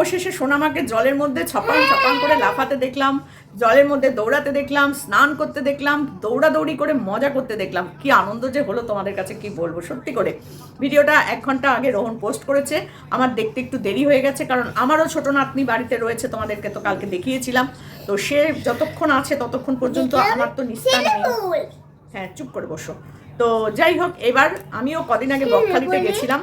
অবশেষে সোনামাকে জলের মধ্যে ছপাং ছপাং করে লাফাতে দেখলাম জলের মধ্যে দৌড়াতে দেখলাম স্নান করতে দেখলাম দৌড়াদৌড়ি করে মজা করতে দেখলাম। কি আনন্দ যে হলো তোমাদের কাছে কি বলব সত্যি করে। ভিডিওটা এক ঘণ্টা আগে রোহন পোস্ট করেছে আমার দেখতে একটু দেরি হয়ে গেছে কারণ আমারও ছোট নাতনি বাড়িতে রয়েছে তোমাদেরকে তো কালকে দেখিয়েছিলাম। তো সে যতক্ষণ আছে ততক্ষণ পর্যন্ত আমার তো নিস্তার নেই। হ্যাঁ চুপ করে বসো। তো যাই হোক এবার আমিও কদিন আগে বকখালিতে গেছিলাম।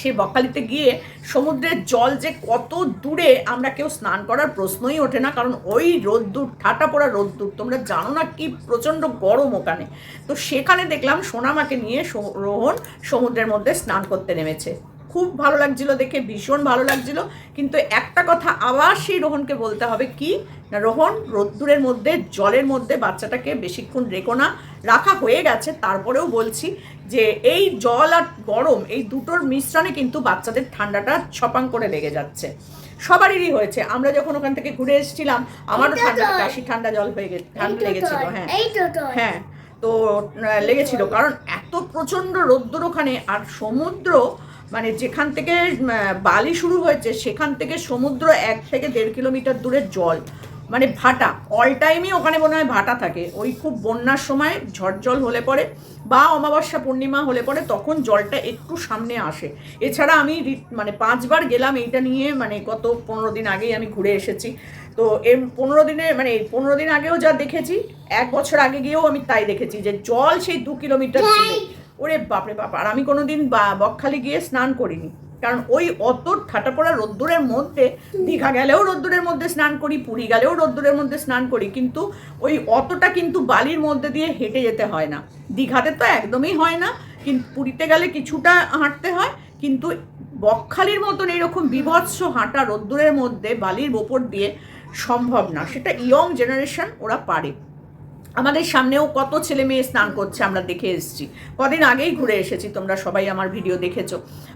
সে বকখালিতে গিয়ে সমুদ্রের জল যে কত দূরে, আমরা কেউ স্নান করার প্রশ্নই ওঠে না, কারণ ওই রোদ্দুর, ঠাটা পড়া রোদ্দুর, তোমরা জানো না কি প্রচণ্ড গরম ওখানে। তো সেখানে দেখলাম সোনামাকে নিয়ে রোহন সমুদ্রের মধ্যে স্নান করতে নেমেছে। খুব ভালো লাগছিল দেখে, ভীষণ ভালো লাগছিল। কিন্তু একটা কথা আবার সেই রোহনকে বলতে হবে, কি? রোহন রোদ্দুরের মধ্যে জলের মধ্যে বাচ্চাটাকে বেশিক্ষণ রেখো না। রাখা হয়ে গেছে তারপরেও বলছি যে এই জল আর গরম এই দুটোর মিশ্রণে কিন্তু বাচ্চাদের ঠান্ডাটা ছপাং করে লেগে যাচ্ছে। সবারই হয়েছে। আমরা যখন ওখান থেকে ঘুরে এসেছিলাম আমারও ঠান্ডা কাশি ঠান্ডা জল হয়ে গেছে ঠান্ডা লেগেছিল হ্যাঁ। হ্যাঁ তো লেগেছিল। কারণ এত প্রচণ্ড রোদ্দুর ওখানে আর সমুদ্র মানে যেখান থেকে বালি শুরু হয়েছে সেখান থেকে সমুদ্র এক থেকে দেড় কিলোমিটার দূরে জল। মানে ভাটা অল টাইমই ওখানে মনে হয় ভাটা থাকে। ওই খুব বন্যার সময় ঝড় জল হলে পরে বা অমাবস্যা পূর্ণিমা হলে পরে তখন জলটা একটু সামনে আসে। এছাড়া আমি মানে পাঁচবার গেলাম এইটা নিয়ে মানে গত পনেরো দিন আগেই আমি ঘুরে এসেছি। তো এর পনেরো দিনে মানে পনেরো দিন আগেও যা দেখেছি এক বছর আগে গিয়েও আমি তাই দেখেছি যে জল সেই দু কিলোমিটার ওরে বাপরে বাপ আর আমি কোনোদিন বা- বকখালি গিয়ে স্নান করিনি। কারণ ওই অত ঠাটা পড়া রোদ্দুরের মধ্যে, দীঘা গেলেও রোদ্দুরের মধ্যে স্নান করি, পুরী গেলেও রোদ্দুরের মধ্যে স্নান করি, কিন্তু ওই অতটা কিন্তু বালির মধ্যে দিয়ে হেঁটে যেতে হয় না। দীঘাতে তো একদমই হয় না, কিন্তু পুরীতে গেলে কিছুটা হাঁটতে হয়, কিন্তু বকখালির মতন এরকম বিভৎস হাঁটা রোদ্দুরের মধ্যে বালির ওপর দিয়ে সম্ভব না। সেটা ইয়ং জেনারেশন ওরা পারে। আমাদের সামনেও কত ছেলে মেয়ে স্নান করছে আমরা দেখে এসেছি। কদিন আগেই ঘুরে এসেছি তোমরা সবাই আমার ভিডিও দেখেছ।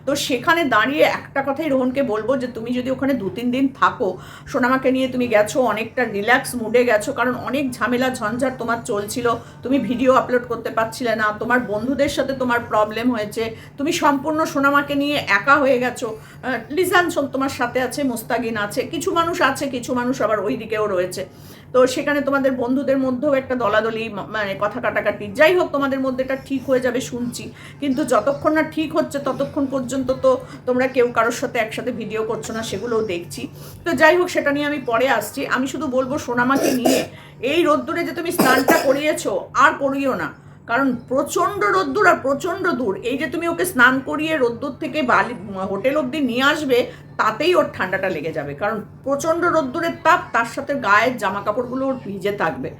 তো সেখানে দাঁড়িয়ে একটা কথাই রোহনকে বলব যে তুমি যদি ওখানে দু তিন দিন থাকো সোনামাকে নিয়ে তুমি গেছো অনেকটা রিল্যাক্স মুডে গেছো কারণ অনেক ঝামেলা ঝঞ্ঝাট তোমার চলছিল তুমি ভিডিও আপলোড করতে পারছিলে না তোমার বন্ধুদের সাথে তোমার প্রবলেম হয়েছে তুমি সম্পূর্ণ সোনামাকে নিয়ে একা হয়ে গেছো সোম তোমার সাথে আছে মুস্তাগিন আছে কিছু মানুষ আছে কিছু মানুষ আবার ওই দিকেও রয়েছে। তো সেখানে তোমাদের বন্ধুদের মধ্যেও একটা দলাদলি মানে কথা কাটাকাটি। যাই হোক, তোমাদের মধ্যে এটা ঠিক হয়ে যাবে, শুনছি। কিন্তু যতক্ষণ না ঠিক হচ্ছে, ততক্ষণ পর্যন্ত তো তোমরা কেউ কারোর সাথে একসাথে ভিডিও করছ না, সেগুলোও দেখছি। তো যাই হোক, সেটা নিয়ে আমি পরে আসছি। আমি শুধু বলব সোনামাকে নিয়ে, এই রোদ্দুরে যে তুমি স্নানটা করিয়েছো, আর করিও না। কারণ প্রচণ্ড রোদ্দুর আর প্রচণ্ড দূর এই যে তুমি ওকে স্নান করিয়ে রোদ্দুর থেকে বালি হোটেল অবধি নিয়ে আসবে, তাতেই ওর ঠান্ডাটা লেগে যাবে। কারণ প্রচণ্ড রোদ্দুরের তাপ, তার সাথে গায়ের জামা কাপড়গুলো ওর ভিজে থাকবে।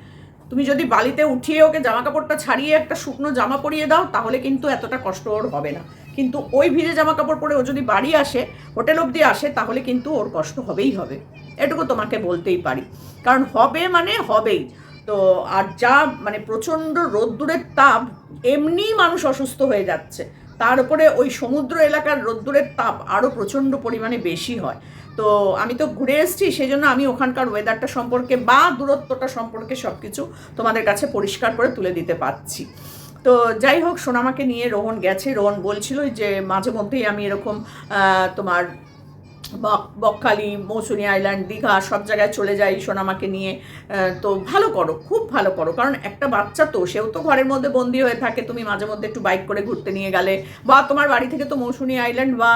তুমি যদি বালিতে উঠিয়ে ওকে জামা কাপড়টা ছাড়িয়ে একটা শুকনো জামা পরিয়ে দাও, তাহলে কিন্তু এতটা কষ্ট ওর হবে না। কিন্তু ওই ভিজে জামা কাপড় পরে ও যদি বাড়ি আসে, হোটেল অবধি আসে, তাহলে কিন্তু ওর কষ্ট হবেই হবে। এটুকু তোমাকে বলতেই পারি। কারণ হবে মানে হবেই। তো আর যা মানে প্রচণ্ড রোদ্দুরের তাপ, এমনিই মানুষ অসুস্থ হয়ে যাচ্ছে। তার উপরে ওই সমুদ্র এলাকার রোদ্দুরের তাপ আরও প্রচণ্ড পরিমাণে বেশি হয়। তো আমি তো ঘুরে এসেছি সেই জন্য আমি ওখানকার ওয়েদারটা সম্পর্কে বা দূরত্বটা সম্পর্কে সব কিছু তোমাদের কাছে পরিষ্কার করে তুলে দিতে পারছি। তো যাই হোক, সোনামাকে নিয়ে রোহন গেছে। রোহন বলছিল যে, মাঝে মধ্যেই আমি এরকম তোমার বকখালি, মৌসুনি আইল্যান্ড, দীঘা, সব জায়গায় চলে যাই সোনামাকে নিয়ে। তো ভালো করো, খুব ভালো করো। কারণ একটা বাচ্চা তো, সেও তো ঘরের মধ্যে বন্দি হয়ে থাকে। তুমি মাঝে মধ্যে একটু বাইক করে ঘুরতে নিয়ে গেলে। বা তোমার বাড়ি থেকে তো মৌসুনি আইল্যান্ড বা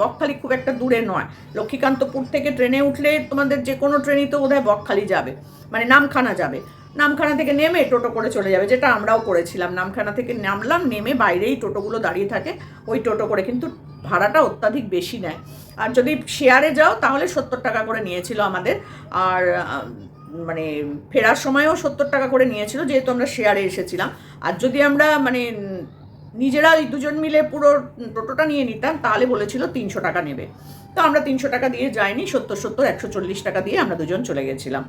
বকখালি খুব একটা দূরে নয়। লক্ষ্মীকান্তপুর থেকে ট্রেনে উঠলে তোমাদের যে কোনো ট্রেনই তো বোধহয় বকখালি যাবে। মানে নামখানা যাবে। নামখানা থেকে নেমে টোটো করে চলে যাবে, যেটা আমরাও করেছিলাম। নামখানা থেকে নামলাম, নেমে বাইরেই টোটোগুলো দাঁড়িয়ে থাকে, ওই টোটো করে। কিন্তু ভাড়াটা অত্যাধিক বেশি নেয়। আর যদি শেয়ারে যাও, তাহলে সত্তর টাকা করে নিয়েছিল আমাদের। আর মানে ফেরার সময়ও সত্তর টাকা করে নিয়েছিল, যেহেতু আমরা শেয়ারে এসেছিলাম। আর যদি আমরা মানে নিজেরা ওই দুজন মিলে পুরো টোটোটা নিয়ে নিতাম, তাহলে বলেছিল তিনশো টাকা নেবে। তো আমরা তিনশো টাকা দিয়ে যাইনি, সত্তর সত্তর, একশো চল্লিশ টাকা দিয়ে আমরা দুজন চলে গেছিলাম।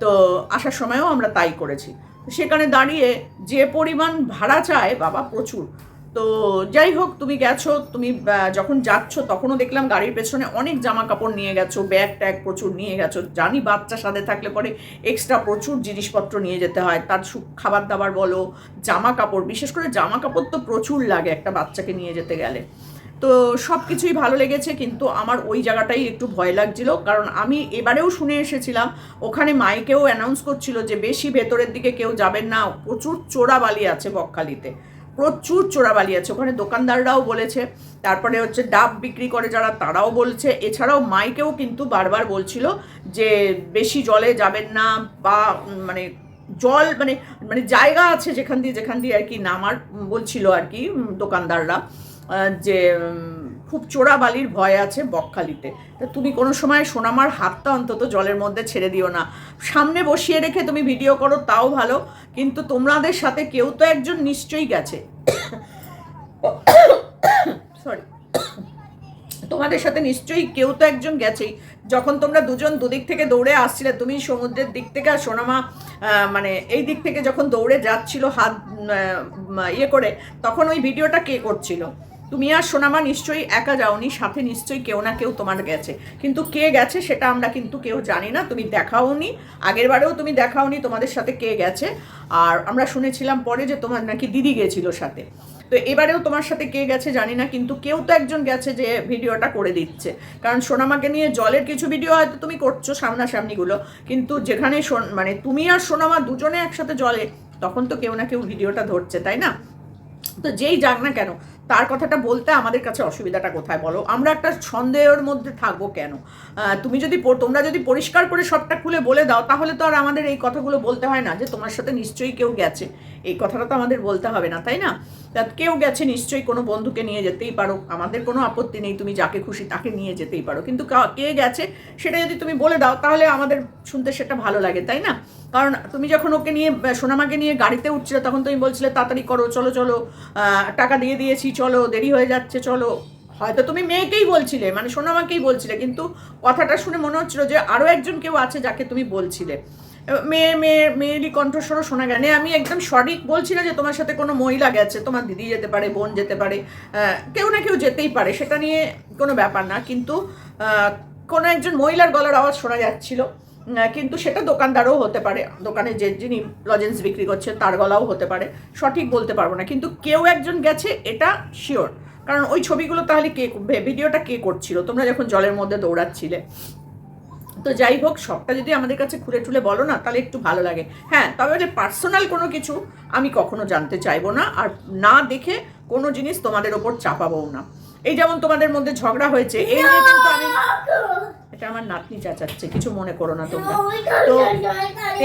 তো আসার সময়ও আমরা তাই করেছি। সেখানে দাঁড়িয়ে যে পরিমাণ ভাড়া চায়, বাবা, প্রচুর। তো যাই হোক, তুমি গেছো, তুমি যখন যাচ্ছ, তখনও দেখলাম গাড়ির পেছনে অনেক জামা কাপড় নিয়ে গেছো, ব্যাগ ট্যাগ প্রচুর নিয়ে গেছো। জানি বাচ্চা সাথে থাকলে পরে এক্সট্রা প্রচুর জিনিসপত্র নিয়ে যেতে হয়। তার খাবার দাবার বলো জামা কাপড় বিশেষ করে জামা কাপড় তো প্রচুর লাগে একটা বাচ্চাকে নিয়ে যেতে গেলে। তো সব কিছুই ভালো লেগেছে, কিন্তু আমার ওই জায়গাটাই একটু ভয় লাগছিল। কারণ আমি এবারেও শুনে এসেছিলাম, ওখানে মাইকেও অ্যানাউন্স করছিল যে বেশি ভেতরের দিকে কেউ যাবেন না, প্রচুর চোরাবালি আছে বকখালিতে। প্রচুর চোরাবালি আছে। ওখানে দোকানদাররাও বলেছে, তারপরে হচ্ছে ডাব বিক্রি করে যারা, তারাও বলছে। এছাড়াও মাইকেও কিন্তু বারবার বলছিল যে বেশি জলে যাবেন না বা মানে জল মানে মানে জায়গা আছে যেখান দিয়ে যেখান দিয়ে আর কি নামার বলছিল আর কি দোকানদাররা যে খুব চোরাবালির ভয় আছে বকখালিতে। তা তুমি কোনো সময় সোনামার হাতটা অন্তত জলের মধ্যে ছেড়ে দিও না। সামনে বসিয়ে রেখে তুমি ভিডিও করো, তাও ভালো। কিন্তু তোমাদের সাথে কেউ তো একজন নিশ্চয়ই গেছে। সরি তোমাদের সাথে নিশ্চয়ই কেউ তো একজন গেছেই। যখন তোমরা দুজন দুদিক থেকে দৌড়ে আসছিলে, তুমি সমুদ্রের দিক থেকে আর সোনামা মানে এই দিক থেকে যখন দৌড়ে যাচ্ছিল হাত ইয়ে করে, তখন ওই ভিডিওটা কে করছিল? তুমি আর সোনামা নিশ্চয়ই একা যাওনি, সাথে নিশ্চয়ই কেউ না কেউ তোমার গেছে। কিন্তু কে গেছে সেটা আমরা কিন্তু কেউ জানি না, তুমি দেখাওনি, আগের বারেও তুমি দেখাওনি তোমাদের সাথে কে গেছে। আর আমরা শুনেছিলাম পরে যে তোমার নাকি দিদি গেছিল সাথে। তো এবারেও তোমার সাথে কে গেছে জানি না, কিন্তু কেউ তো একজন গেছে যে ভিডিওটা করে দিচ্ছে। কারণ সোনামাকে নিয়ে জলের কিছু ভিডিও হয়তো তুমি করছ সামনাসামনিগুলো, কিন্তু যেখানে মানে তুমি আর সোনামা দুজনে একসাথে জলে, তখন তো কেউ না কেউ ভিডিওটা ধরছে, তাই না? তো যেই যাক না কেন তার কথাটা বলতে আমাদের কাছে অসুবিধাটা কোথায় বলো? আমরা একটা সন্দেহের মধ্যে থাকব কেন? তুমি যদি তোমরা যদি পরিষ্কার করে সবটা খুলে বলে দাও, তাহলে তো আর আমাদের এই কথাগুলো বলতে হয় না যে তোমার সাথে নিশ্চয়ই কেউ গেছে। এই কথাটা তো আমাদের বলতে হবে না, তাই না? তা কেউ গেছে, নিশ্চয়ই কোনো বন্ধুকে নিয়ে যেতেই পারো। আমাদের কোনো আপত্তি নেই তুমি যাকে খুশি তাকে নিয়ে যেতেই পারো। কিন্তু কা- গেছে, সেটা যদি তুমি বলে দাও, তাহলে আমাদের শুনতে সেটা ভালো লাগে, তাই না? কারণ তুমি যখন ওকে নিয়ে সোনামাকে নিয়ে গাড়িতে উঠছিলে, তখন তুমি বলছিলে, তাড়াতাড়ি করো, চলো চলো টাকা দিয়ে দিয়েছি চলো, দেরি হয়ে যাচ্ছে, চলো। হয়তো তুমি মেয়েকেই বলছিলে মানে সোনামাকেই বলছিলে, কিন্তু কথাটা শুনে মনে হচ্ছিল যে আরও একজন কেউ আছে যাকে তুমি বলছিলে। মেয়ে মেয়ে মেয়েরই কণ্ঠস্বরও শোনা গেলে। আমি একদম সঠিক বলছি না যে তোমার সাথে কোনো মহিলা গেছে, তোমার দিদি যেতে পারে, বোন যেতে পারে কেউ না কেউ যেতেই পারে, সেটা নিয়ে কোনো ব্যাপার না, কিন্তু কোনো একজন মহিলার গলার আওয়াজ শোনা যাচ্ছিল। কিন্তু সেটা দোকানদারও হতে পারে। দোকানে যে যিনি লজেন্স বিক্রি করছেন, তার গলাও হতে পারে। সঠিক বলতে পারব না। কিন্তু কেউ একজন গেছে, এটা শিওর কারণ ওই ছবিগুলো তাহলে কে ভিডিওটা কে করছিল? তোমরা যখন জলের মধ্যে দৌড়াচ্ছিলে। তো যাই হোক, সবটা যদি আমাদের কাছে খুলে টুলে বলো না, তাহলে একটু ভালো লাগে। হ্যাঁ তবে পার্সোনাল কোনো কিছু আমি কখনো জানতে চাইব না। আর না দেখে কোনো জিনিস তোমাদের ওপর চাপাবো না। এই যেমন তোমাদের মধ্যে ঝগড়া হয়েছে, এই নিয়ে কিন্তু আমি এটা আমার নাতনি চাচাচ্ছে কিছু মনে করো না তোমরা। তো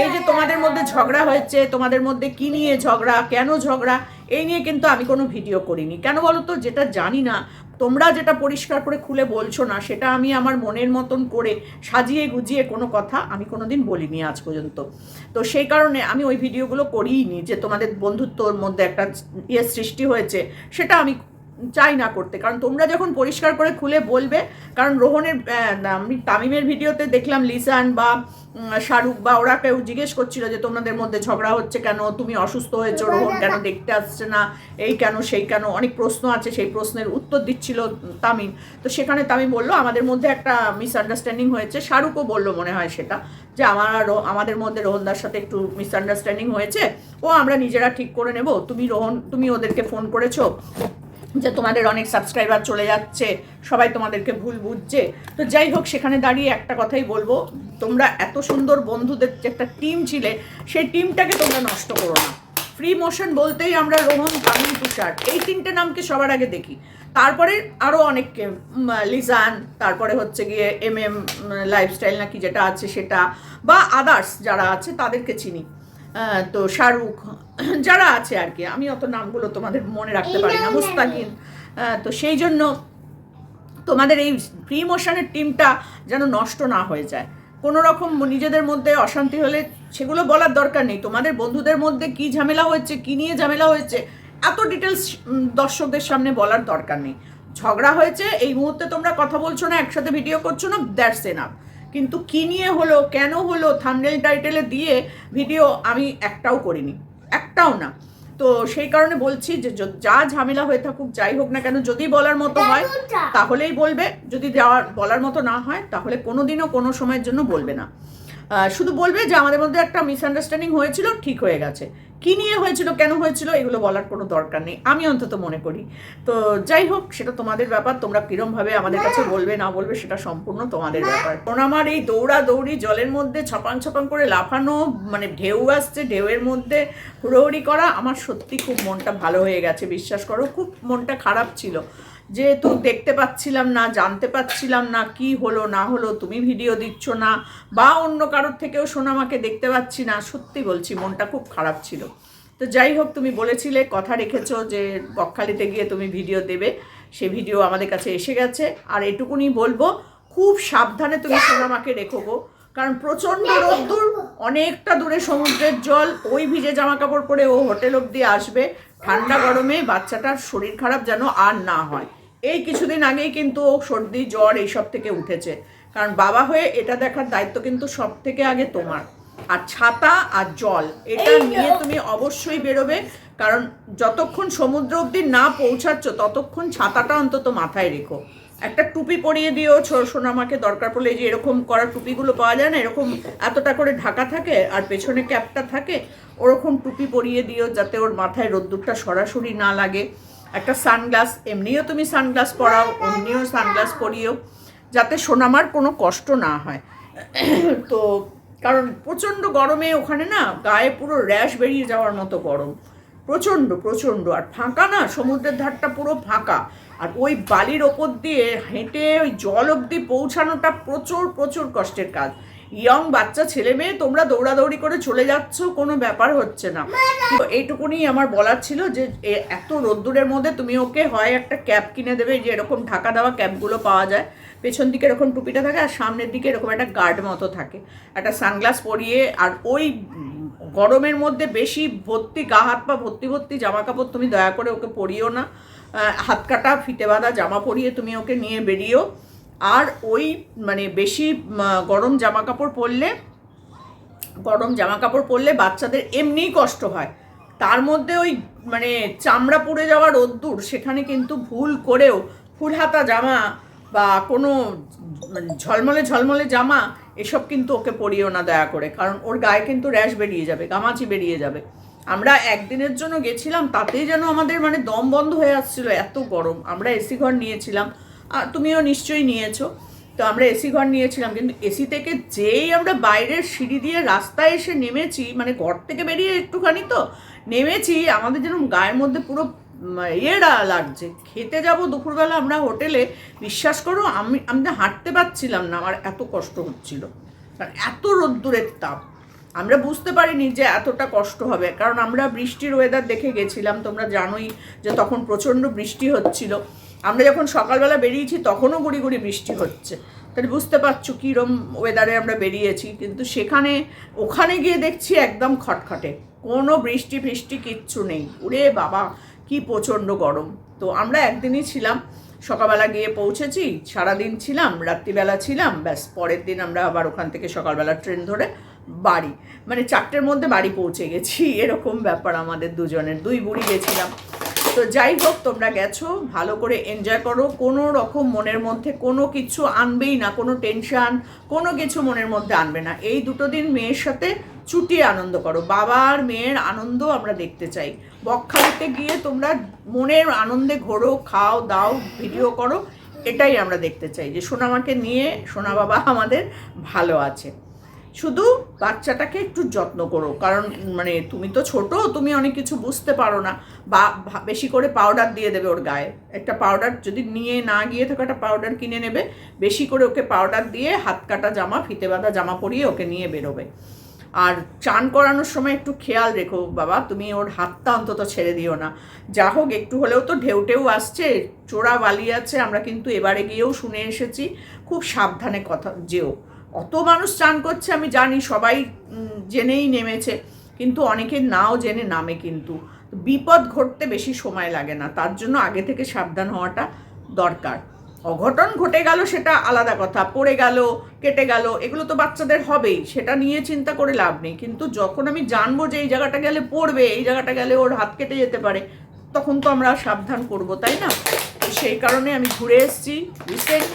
এই যে তোমাদের মধ্যে ঝগড়া হয়েছে তোমাদের মধ্যে কি নিয়ে ঝগড়া কেন ঝগড়া এই নিয়ে কিন্তু আমি কোনো ভিডিও করিনি। কেন বলো তো যেটা জানি না তোমরা যেটা পরিষ্কার করে খুলে বলছো না সেটা আমি আমার মনের মতন করে সাজিয়ে গুজিয়ে কোনো কথা আমি কোনোদিন বলিনি আজ পর্যন্ত। তো সেই কারণে আমি ওই ভিডিওগুলো করিইনি যে তোমাদের বন্ধুত্বর মধ্যে একটা ইয়ে সৃষ্টি হয়েছে সেটা আমি চাই না করতে। কারণ তোমরা যখন পরিষ্কার করে খুলে বলবে কারণ রোহনের আমি তামিমের ভিডিওতে দেখলাম লিসান বা শাহরুখ বা ওরা কেউ জিজ্ঞেস করছিল যে তোমাদের মধ্যে ঝগড়া হচ্ছে কেন তুমি অসুস্থ হয়েছো রোহন কেন দেখতে আসছে না এই কেন সেই কেন অনেক প্রশ্ন আছে সেই প্রশ্নের উত্তর দিচ্ছিল তামিম। তো সেখানে তামিম বলল আমাদের মধ্যে একটা মিসআন্ডারস্ট্যান্ডিং হয়েছে। শাহরুখও বলল মনে হয় সেটা যে আমার আমাদের মধ্যে রোহনদার সাথে একটু মিসআন্ডারস্ট্যান্ডিং হয়েছে। ও আমরা নিজেরা ঠিক করে নেব। তুমি রোহন তুমি ওদেরকে ফোন করেছ। যে তোমাদের অনেক সাবস্ক্রাইবার চলে যাচ্ছে, সবাই তোমাদেরকে ভুল বুঝছে। তো যাই হোক, সেখানে দাঁড়িয়ে একটা কথাই বলব। তোমরা এত সুন্দর বন্ধুদের যে একটা টিম ছিলে, সেই টিমটাকে তোমরা নষ্ট করো না। ফ্রি মোশন বলতেই আমরা রোহন তামিম তুষার। এই তিনটে নামকে সবার আগে দেখি? তারপরে আরও অনেককে লিজান, তারপরে হচ্ছে গিয়ে এম এম লাইফস্টাইল নাকি যেটা আছে সেটা, বা আদার্স যারা আছে তাদেরকে চিনি। তো শাহরুখ যারা আছে আর কি আমি অত নামগুলো তোমাদের মনে রাখতে পারি না মুস্তাকিন তো সেই জন্য তোমাদের এই প্রি মোশনের টিমটা যেন নষ্ট না হয়ে যায়। কোনো রকম নিজেদের মধ্যে অশান্তি হলে সেগুলো বলার দরকার নেই। তোমাদের বন্ধুদের মধ্যে কি ঝামেলা হয়েছে কি নিয়ে ঝামেলা হয়েছে এত ডিটেলস দর্শকদের সামনে বলার দরকার নেই। ঝগড়া হয়েছে এই মুহূর্তে তোমরা কথা বলছো না একসাথে ভিডিও করছ না দ্যাটস এনাফ কিন্তু কি নিয়ে হলো কেন হলো থামনেল টাইটেলে দিয়ে ভিডিও আমি একটাও করিনি একটাও না। তো সেই কারণে বলছি যে যা ঝামেলা হয়ে থাকুক যাই হোক না কেন যদি বলার মতো হয় তাহলেই বলবে। যদি যাওয়ার বলার মতো না হয় তাহলে কোনোদিনও কোনো সময়ের জন্য বলবে না। শুধু বলবে যে আমাদের মধ্যে একটা মিসআন্ডারস্ট্যান্ডিং হয়েছিল ঠিক হয়ে গেছে। কী নিয়ে হয়েছিল, কেন হয়েছিল, এগুলো বলার কোনো দরকার নেই। আমি অন্তত মনে করি। তো যাই হোক, সেটা তোমাদের ব্যাপার, তোমরা কীরমভাবে আমাদের কাছে বলবে, না বলবে, সেটা সম্পূর্ণ তোমাদের ব্যাপার। কারণ আমার এই দৌড়া দৌড়ি জলের মধ্যে ছপাং ছপাং করে লাফানো মানে ঢেউ আসছে, ঢেউয়ের মধ্যে হুড়োহুড়ি করা, আমার সত্যি খুব মনটা ভালো হয়ে গেছে, বিশ্বাস করো, খুব মনটা খারাপ ছিল। যেহেতু দেখতে পাচ্ছিলাম না, জানতে পাচ্ছিলাম না কি হলো, না হলো, তুমি ভিডিও দিচ্ছ না বা অন্য কারোর থেকেও সোনামাকে দেখতে পাচ্ছি না, সত্যি বলছি মনটা খুব খারাপ ছিল। তো যাই হোক, তুমি বলেছিলে, কথা রেখেছো যে বকখালিতে গিয়ে তুমি ভিডিও দেবে। সে ভিডিও আমাদের কাছে এসে গেছে। আর এটুকুনি বলব, খুব সাবধানে তুমি সোনামাকে রেখো গো। কারণ প্রচণ্ড রোদ্দুর, অনেকটা দূরে সমুদ্রের জল, ওই ভিজে জামা কাপড় পরে ও হোটেল অবধি আসবে। ঠান্ডা গরমে বাচ্চাটার শরীর খারাপ যেন আর না হয়। এই কিছুদিন আগেই কিন্তু ও সর্দি জ্বর এইসব থেকে উঠেছে। কারণ বাবা হয়ে এটা দেখার দায়িত্ব কিন্তু সব থেকে আগে তোমার। আর ছাতা আর জল এটা নিয়ে তুমি অবশ্যই বেরোবে। কারণ যতক্ষণ সমুদ্র অবধি না পৌঁছাচ্ছ ততক্ষণ ছাতাটা অন্তত মাথায় রেখো। একটা টুপি পরিয়ে দিও সোনামাকে দরকার পড়লে যে এরকম করা টুপিগুলো পাওয়া যায় না এরকম এতটা করে ঢাকা থাকে আর পেছনে ক্যাপটা থাকে ওরকম টুপি পরিয়ে দিও যাতে ওর মাথায় রোদ্দুরটা সরাসরি না লাগে। একটা সানগ্লাস, এমনিও তুমি সানগ্লাস পরাও, অমনিও সানগ্লাস পরিও যাতে সোনামার কোনো কষ্ট না হয়। তো, কারণ প্রচণ্ড গরমে ওখানে না গায়ে পুরো র্যাশ বেরিয়ে যাওয়ার মতো গরম। প্রচণ্ড প্রচণ্ড। আর ফাঁকা না, সমুদ্রের ধারটা পুরো ফাঁকা। আর ওই বালির ওপর দিয়ে হেঁটে ওই জল অবধি পৌঁছানোটা প্রচুর প্রচুর কষ্টের কাজ। ইয়ং বাচ্চা, ছেলে মেয়ে, তোমরা দৌড়াদৌড়ি করে চলে যাচ্ছ, কোনো ব্যাপার হচ্ছে না। তো এইটুকুনি আমার বলার ছিল যে এত রোদ্দুরের মধ্যে তুমি ওকে হয় একটা ক্যাপ কিনে দেবে যে এরকম ঢাকা দেওয়া ক্যাপগুলো পাওয়া যায়, পেছন দিকে এরকম টুপিটা থাকে আর সামনের দিকে এরকম একটা গার্ড মতো থাকে। একটা সানগ্লাস পরিয়ে আর ওই গরমের মধ্যে বেশি ভর্তি, গা হাত পা ভর্তি ভর্তি জামা কাপড় তুমি দয়া করে ওকে পরিও না। হাত কাটা, ফিতে বাঁধা জামা পরিয়ে তুমি ওকে নিয়ে বেরিয়েও আর ওই মানে বেশি গরম জামা কাপড় পরলে, গরম জামা কাপড় পরলে বাচ্চাদের এমনিই কষ্ট হয়। তার মধ্যে ওই মানে চামড়া পুড়ে যাওয়া রোদ্দুর, সেখানে কিন্তু ভুল করেও ফুল হাতা জামা বা কোনো মানে ঝলমলে ঝলমলে জামা, এসব কিন্তু ওকে পরিও না দয়া করে। কারণ ওর গায়ে কিন্তু র্যাশ বেরিয়ে যাবে, গামাচি বেরিয়ে যাবে। আমরা একদিনের জন্য গেছিলাম, তাতেই যেন আমাদের মানে দম বন্ধ হয়ে আসছিল, এত গরম। আমরা এসি ঘর নিয়েছিলাম তুমিও নিশ্চয়ই নিয়েছো। তো আমরা এসি ঘর নিয়েছিলাম, কিন্তু এসি থেকে যেই আমরা বাইরের সিঁড়ি দিয়ে রাস্তায় এসে নেমেছি মানে ঘর থেকে বেরিয়ে একটুখানি তো নেমেছি, আমাদের যেন গায়ের মধ্যে পুরো ইয়েরা লাগছে। খেতে যাব দুপুরবেলা আমরা হোটেলে, বিশ্বাস করো, আমি আমি হাঁটতে পারছিলাম না, আমার এত কষ্ট হচ্ছিল। কারণ এত রোদ্দুরের তাপ। আমরা বুঝতে পারিনি যে এতটা কষ্ট হবে, কারণ আমরা বৃষ্টির ওয়েদার দেখে গেছিলাম, তোমরা জানোই যে তখন প্রচণ্ড বৃষ্টি হচ্ছিল। আমরা যখন সকালবেলা বেরিয়েছি, তখনও গুড়ি গুড়ি বৃষ্টি হচ্ছে। তাহলে বুঝতে পারছ কীরম ওয়েদারে আমরা বেরিয়েছি। কিন্তু সেখানে, ওখানে গিয়ে দেখছি একদম খটখটে। কোনো বৃষ্টি ফৃষ্টি কিচ্ছু নেই। উরে বাবা, কি প্রচণ্ড গরম। তো আমরা একদিনই ছিলাম, সকালবেলা গিয়ে পৌঁছেছি, সারাদিন ছিলাম, রাত্রিবেলা ছিলাম, ব্যাস, পরের দিন আমরা আবার ওখান থেকে সকালবেলা ট্রেন ধরে বাড়ি। মানে চারটের মধ্যে বাড়ি পৌঁছে গেছি। এরকম ব্যাপার আমাদের দুজনের। দুই বুড়ি গেছিলাম। তো যাই হোক, তোমরা গেছো, ভালো করে এনজয় করো। কোনো রকম মনের মধ্যে কোনো কিছু আনবেই না, কোনো টেনশন কোনো কিছু মনের মধ্যে আনবে না। এই দুটো দিন মেয়ের সাথে চুটিয়ে আনন্দ করো। বাবা আর মেয়ের আনন্দ আমরা দেখতে চাই। বকখালিতে গিয়ে তোমরা মনের আনন্দে ঘোরো, খাও, দাও, ভিডিও করো, এটাই আমরা দেখতে চাই যে সোনামাকে নিয়ে সোনা বাবা আমাদের ভালো আছে। শুধু বাচ্চাটাকে একটু যত্ন করো। কারণ মানে তুমি তো ছোট, তুমি অনেক কিছু বুঝতে পারো না। বা বেশি করে পাউডার দিয়ে দেবে ওর গায়ে। একটা পাউডার যদি নিয়ে না গিয়ে থাকো একটা পাউডার কিনে নেবে, বেশি করে ওকে পাউডার দিয়ে হাত কাটা জামা, ফিতে বাঁধা জামা পরিয়ে ওকে নিয়ে বেরোবে। আর চান করানোর সময় একটু খেয়াল রেখো, বাবা, তুমি ওর হাতটা অন্তত ছেড়ে দিও না। যা হোক, একটু হলেও তো ঢেউ টেউ আসছে, চোরা বালি আছে, আমরা কিন্তু এবারে গিয়েও শুনে এসেছি। খুব সাবধানে কথা, যেও। অত মানুষ চান করছে আমি জানি, সবাই জেনেই নেমেছে, কিন্তু অনেকে নাও জেনে নামে কিন্তু। বিপদ ঘটতে বেশি সময় লাগে না, তার জন্য আগে থেকে সাবধান হওয়াটা দরকার। অঘটন ঘটে গেল সেটা আলাদা কথা, পড়ে গেল, কেটে গেল, এগুলো তো বাচ্চাদের হবেই, সেটা নিয়ে চিন্তা করে লাভ নেই। কিন্তু যখন আমি জানব যে এই জায়গাটা গেলে পড়বে, এই জায়গাটা গেলে ওর হাত কেটে যেতে পারে, তখন তো আমরা সাবধান করব, তাই না? সেই কারণে আমি ঘুরে এসেছি, রিসেন্ট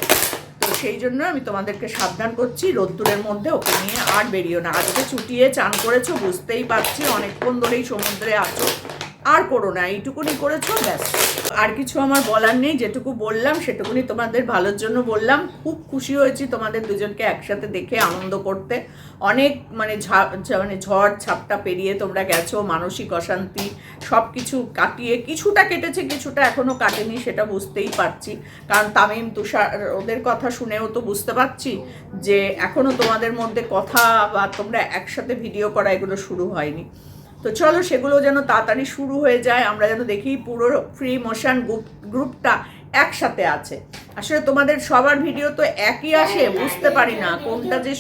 সেই জন্য আমি তোমাদেরকে সাবধান করছি, রোদ্দুরের মধ্যে ওকে নিয়ে আর বেরিও না। আজকে ছুটিয়ে চান করেছ, বুঝতেই পারছি, অনেকক্ষণ ধরেই সমুদ্রে আছো। আর করো না, এইটুকুনি করেছ, ব্যাস। আর কিছু আমার বলার নেই, যেটুকু বললাম, সেটুকুনি তোমাদের ভালোর জন্য বললাম। খুব খুশি হয়েছি তোমাদের দুজনকে একসাথে দেখে, আনন্দ করতে। অনেক মানে মানে ঝড়, ঝাপটা পেরিয়ে তোমরা গেছো, মানসিক অশান্তি সব কিছু কাটিয়ে, কিছুটা কেটেছে, কিছুটা এখনও কাটেনি, সেটা বুঝতেই পারছি। কারণ তামিম, তুষার, ওদের কথা শুনেও তো বুঝতে পারছি যে এখনও তোমাদের মধ্যে কথা বা তোমরা একসাথে ভিডিও করা এগুলো শুরু হয়নি। তো চলো সেগুলো যেন তাড়াতাড়ি শুরু হয়ে যায়, আমরা যেন দেখি পুরো ফ্রি মোশন গ্রুপ গ্রুপটা একসাথে আছে। আসলে তোমাদের সবার ভিডিও তো একই আসে, বুঝতে পারি না কোনটা যে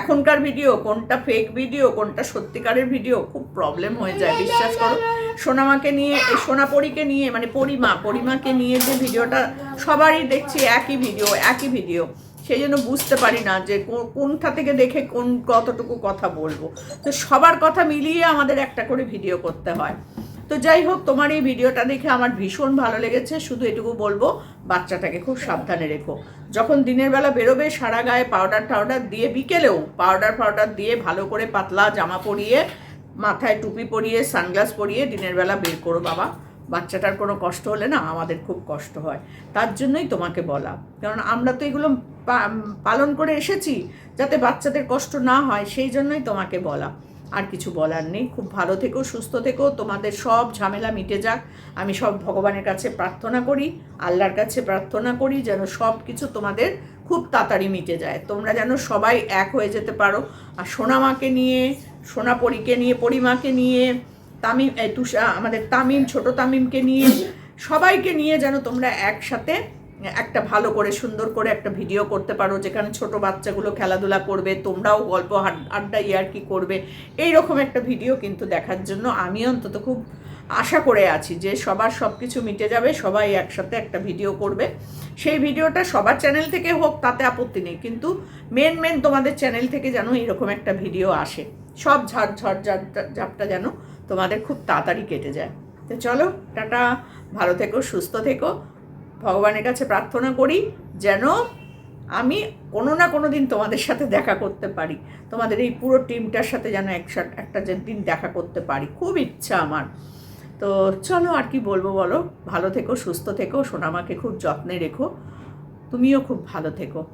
এখনকার ভিডিও কোনটা ফেক ভিডিও কোনটা সত্যিকারের ভিডিও খুব প্রবলেম হয়ে যায়, বিশ্বাস করো। সোনামাকে নিয়ে সোনাপরিকে নিয়ে মানে পরিমা, পরিমাকে নিয়ে যে ভিডিওটা সবারই দেখছি, একই ভিডিও একই ভিডিও সেই জন্য বুঝতে পারি না যে কোনটা থেকে দেখে কোন কতটুকু কথা বলব। তো সবার কথা মিলিয়ে আমাদের একটা করে ভিডিও করতে হয়। তো যাই হোক, তোমার এই ভিডিওটা দেখে আমার ভীষণ ভালো লেগেছে। শুধু এটুকু বলব, বাচ্চাটাকে খুব সাবধানে রেখো। যখন দিনের বেলা বেরোবে, সারা গায়ে পাউডার টাউডার দিয়ে বিকেলেও পাউডার ফাউডার দিয়ে ভালো করে পাতলা জামা পরিয়ে, মাথায় টুপি পরিয়ে, সানগ্লাস পরিয়ে দিনের বেলা বের করো বাবা। বাচ্চাটার কোনো কষ্ট হলে না আমাদের খুব কষ্ট হয়। তার জন্যই তোমাকে বলা। কারণ আমরা তো এগুলো পালন করে এসেছি যাতে বাচ্চাদের কষ্ট না হয়, সেই জন্যই তোমাকে বলা। আর কিছু বলার নেই। খুব ভালো থেকো, সুস্থ থেকো। তোমাদের সব ঝামেলা মিটে যাক। আমি সব ভগবানের কাছে প্রার্থনা করি, আল্লাহর কাছে প্রার্থনা করি, যেন সব কিছু তোমাদের খুব তাড়াতাড়ি মিটে যায়। তোমরা যেন সবাই এক হয়ে যেতে পারো। আর সোনামাকে নিয়ে সোনা সোনাপরিকে নিয়ে, পরিমাকে নিয়ে তামিম তুষা, আমাদের তামিম, ছোট তামিমকে নিয়ে, সবাইকে নিয়ে যেন তোমরা একসাথে একটা ভালো করে, সুন্দর করে একটা ভিডিও করতে পারো, যেখানে ছোট বাচ্চাগুলো খেলাধুলা করবে, তোমরাও গল্প আড্ডা ইয়ার কি করবে। এই রকম একটা ভিডিও কিন্তু দেখার জন্য আমি অন্তত খুব আশা করে আছি যে সবার সব কিছু মিটে যাবে, সবাই একসাথে একটা ভিডিও করবে। সেই ভিডিওটা সবার চ্যানেল থেকে হোক, তাতে আপত্তি নেই, কিন্তু মেন মেন তোমাদের চ্যানেল থেকে যেন এরকম একটা ভিডিও আসে। সব ঝড় ঝড় ঝাপটা যেন তোমাদের খুব তাড়াতাড়ি কেটে যায়। তো চলো, টাটা। ভালো থেকো, সুস্থ থেকো। ভগবানের কাছে প্রার্থনা করি যেন আমি কোনো না কোনো দিন তোমাদের সাথে দেখা করতে পারি। তোমাদের এই পুরো টিমটার সাথে যেন একসাথে, একটা দিন দেখা করতে পারি। খুব ইচ্ছা আমার। তো চলো, আর কি বলব বলো? ভালো থেকো, সুস্থ থেকো। সোনামাকে খুব যত্নে রেখো। তুমিও খুব ভালো থেকো।